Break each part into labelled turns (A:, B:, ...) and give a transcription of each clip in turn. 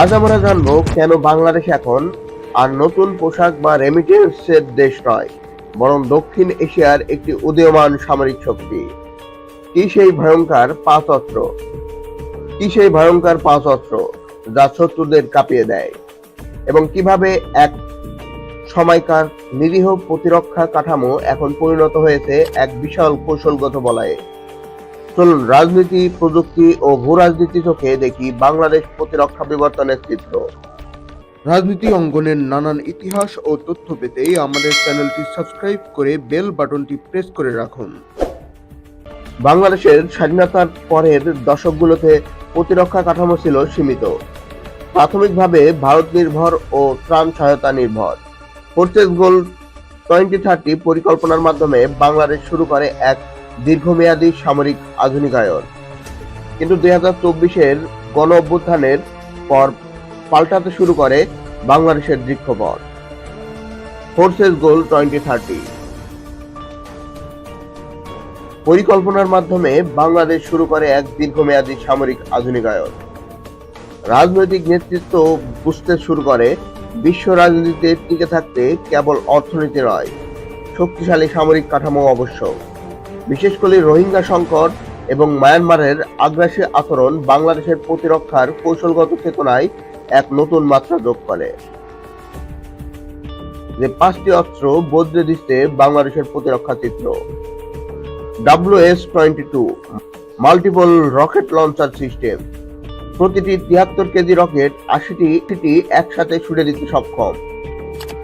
A: আজ আমরা জানব কেন বাংলাদেশ এখন আর নতুন পোশাক বা রেমিটেন্সের দেশ নয়, বরং দক্ষিণ এশিয়ার একটি উদীয়মান সামরিক শক্তি। কি সেই ভয়ঙ্কর পাঁচ অস্ত্র কি সেই ভয়ঙ্কর পাঁচ অস্ত্র যা শত্রুদের কাঁপিয়ে দেয়? এবং কীভাবে এক সময়কার নিরীহ প্রতিরক্ষা কাঠামো এখন পরিণত হয়েছে এক বিশাল কৌশলগত বলয়ে? চলুন রাজনীতি প্রযুক্তি ও ভূ রাজনীতি চোখে দেখি বাংলাদেশ প্রতিরক্ষা বিবর্তনের চিত্র।
B: রাজনীতি অঙ্গনের নানান ইতিহাস ও তথ্য পেতে আমাদের চ্যানেলটি সাবস্ক্রাইব করে বেল বাটনটি প্রেস করে রাখুন।
A: বাংলাদেশের স্বাধীনতার পরের দশকগুলোতে প্রতিরক্ষা কাঠামো ছিল সীমিত। প্রাথমিকভাবে ভারত নির্ভর ও ত্রাণ সহায়তা নির্ভর। ফোর্সেস গোল টোয়েন্টি থার্টি পরিকল্পনার মাধ্যমে বাংলাদেশ শুরু করে এক দীর্ঘমেয়াদী সামরিক আধুনিকায়ন। কিন্তু দুই হাজার চব্বিশের গণ অভ্যুত্থানের পর পাল্টাতে শুরু করে বাংলাদেশের দৃক্ষপট। ফোর্সেস গোল টোয়েন্টি থার্টি পরিকল্পনার মাধ্যমে বাংলাদেশ শুরু করে এক দীর্ঘমেয়াদী সামরিক আধুনিকায়ন। রাজনৈতিক নেতৃত্ব বুঝতে শুরু করে বিশ্ব রাজনীতিতে টিকে থাকতে কেবল অর্থনীতি নয়, শক্তিশালী সামরিক কাঠামো আবশ্যক বিশেষ করে রোহিঙ্গা সংকট এবং মায়ানমারের আগ্রাসী আচরণ বাংলাদেশের প্রতিরক্ষার কৌশলগত চেতনায় এক নতুন মাত্রা যোগ করে। যে পাঁচটি অস্ত্র বদলে দিচ্ছে বাংলাদেশের প্রতিরক্ষা চিত্র। WS twenty two, multiple rocket launcher system. প্রতিটি তিয়াত্তর কেজি রকেট আশিটি একসাথে ছুটে দিতে সক্ষম।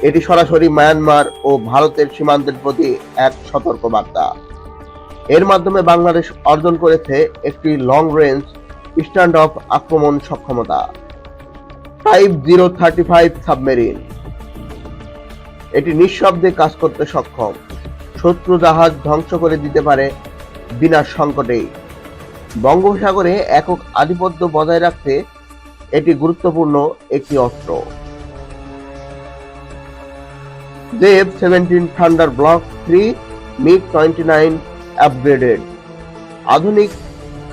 A: এটি সরাসরি মায়ানমার ও ভারতের সীমান্তের প্রতি এক সতর্ক বার্তা এর মাধ্যমে বাংলাদেশ অর্জন করেছে একটি লং রেঞ্জ স্ট্যান্ড অফ আক্রমণ সক্ষমতা five zero thirty five submarine এটি নিঃশব্দে কাজ করতে সক্ষম। শত্রু জাহাজ ধ্বংস করে দিতে পারে বিনা সংকটেই বঙ্গোপসাগরে একক আধিপত্য বজায় রাখতে এটি গুরুত্বপূর্ণ একটি অস্ত্র। JF seventeen thunder block three MiG twenty nine upgraded আধুনিক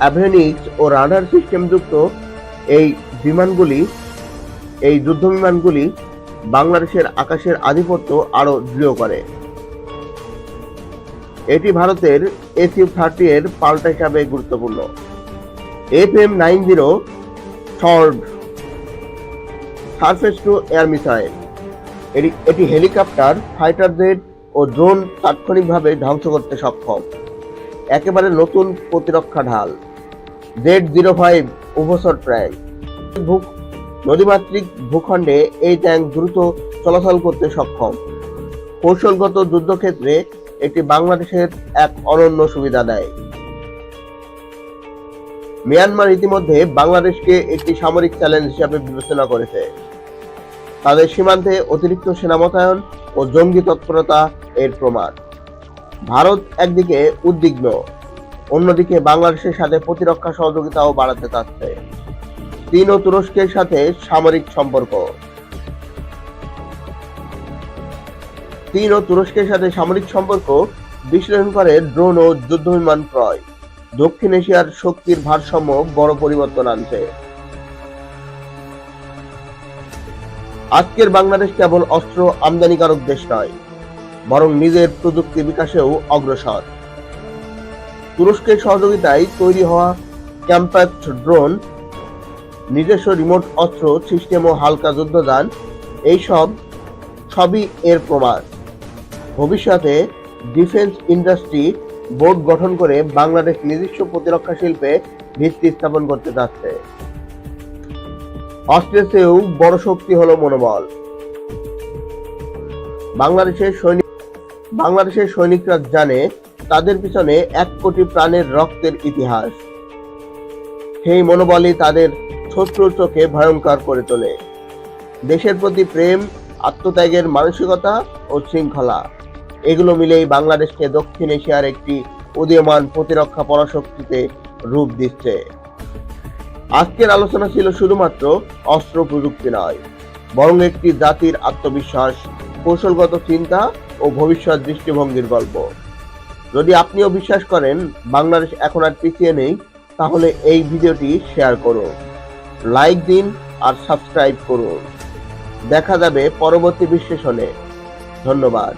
A: অ্যাভিনিক্স ও রাডার সিস্টেম যুক্ত এই বিমানগুলি, এই যুদ্ধ বিমানগুলি বাংলাদেশের আকাশের আধিপত্য আরও দৃঢ় করে। এটি ভারতের এসইউ থার্টি এর পাল্টা হিসাবে গুরুত্বপূর্ণ। এফ এম নাইন জিরো থর্ড সারফেস টু এয়ার মিসাইল এটি এটি হেলিকপ্টার ফাইটার ও ড্রোন তাৎক্ষণিকভাবে ধ্বংস করতে সক্ষম। একেবারে নতুন প্রতিরক্ষা ঢাল। জেড জিরো ফাইভ উভসর ট্যাঙ্ক ভূ নদীমাতৃক ভূখণ্ডে এই ট্যাঙ্ক দ্রুত চলাচল করতে সক্ষম। কৌশলগত যুদ্ধক্ষেত্রে এটি বাংলাদেশের এক অনন্য সুবিধা দেয়। মিয়ানমার ইতিমধ্যে বাংলাদেশকে একটি সামরিক চ্যালেঞ্জ হিসাবে বিবেচনা করেছে। তাদের সীমান্তে অতিরিক্ত সেনা মোতায়েন ও জঙ্গি তৎপরতা এর প্রমাণ। ভারত একদিকে উদ্বিগ্ন, অন্যদিকে বাংলাদেশের সাথে প্রতিরক্ষা সহযোগিতাও বাড়াতে চাচ্ছে। চীন ও তুরস্কের সাথে সামরিক সম্পর্ক। চীন ও তুরস্কের সাথে সামরিক সম্পর্ক বিশ্লেষণ করে ড্রোন ও যুদ্ধবিমান ক্রয়। দক্ষিণ এশিয়ার শক্তির ভারসাম্য বড় পরিবর্তন আনছে। আজকের বাংলাদেশ কেবল অস্ত্র আমদানিকারক দেশ নয় বরং নিজের প্রযুক্তি বিকাশেও অগ্রসর। তুরস্কের সহযোগিতায় তৈরি হওয়া ক্যাম্প্যাক্ট ড্রোন, নিজস্ব রিমোট অস্ত্র সিস্টেম ও হালকা যুদ্ধযান, এইসব সবই এর প্রমাণ। ভবিষ্যতে ডিফেন্স ইন্ডাস্ট্রি বোর্ড গঠন করে বাংলাদেশ নিজস্ব প্রতিরক্ষা শিল্পে ভিত্তি স্থাপন করতে যাচ্ছে। অস্ত্রের চেয়েও বড় শক্তি হলো মনোবল। বাংলাদেশের সৈনিক বাংলাদেশের সৈনিকরা জানে তাদের পিছনে এক কোটি প্রাণের রক্তের ইতিহাস। সেই মনোবলই তাদের শত্রুর চোখে ভয়ঙ্কর করে তোলে। দেশের প্রতি প্রেম, আত্মত্যাগের মানসিকতা ও শৃঙ্খলা, এগুলো মিলেই বাংলাদেশকে দক্ষিণ এশিয়ার একটি উদীয়মান প্রতিরক্ষা পরাশক্তিতে রূপ দিচ্ছে। আজকের আলোচনা ছিল শুধুমাত্র অস্ত্র প্রযুক্তি নয়, বরং একটি জাতির আত্মবিশ্বাস, কৌশলগত চিন্তা ও ভবিষ্যৎ দৃষ্টিভঙ্গির গল্প। যদি আপনিও বিশ্বাস করেন বাংলাদেশ এখন আর পিছিয়ে নেই, তাহলে এই ভিডিওটি শেয়ার করুন, লাইক দিন আর সাবস্ক্রাইব করুন। দেখা যাবে পরবর্তী বিশ্লেষণে। ধন্যবাদ।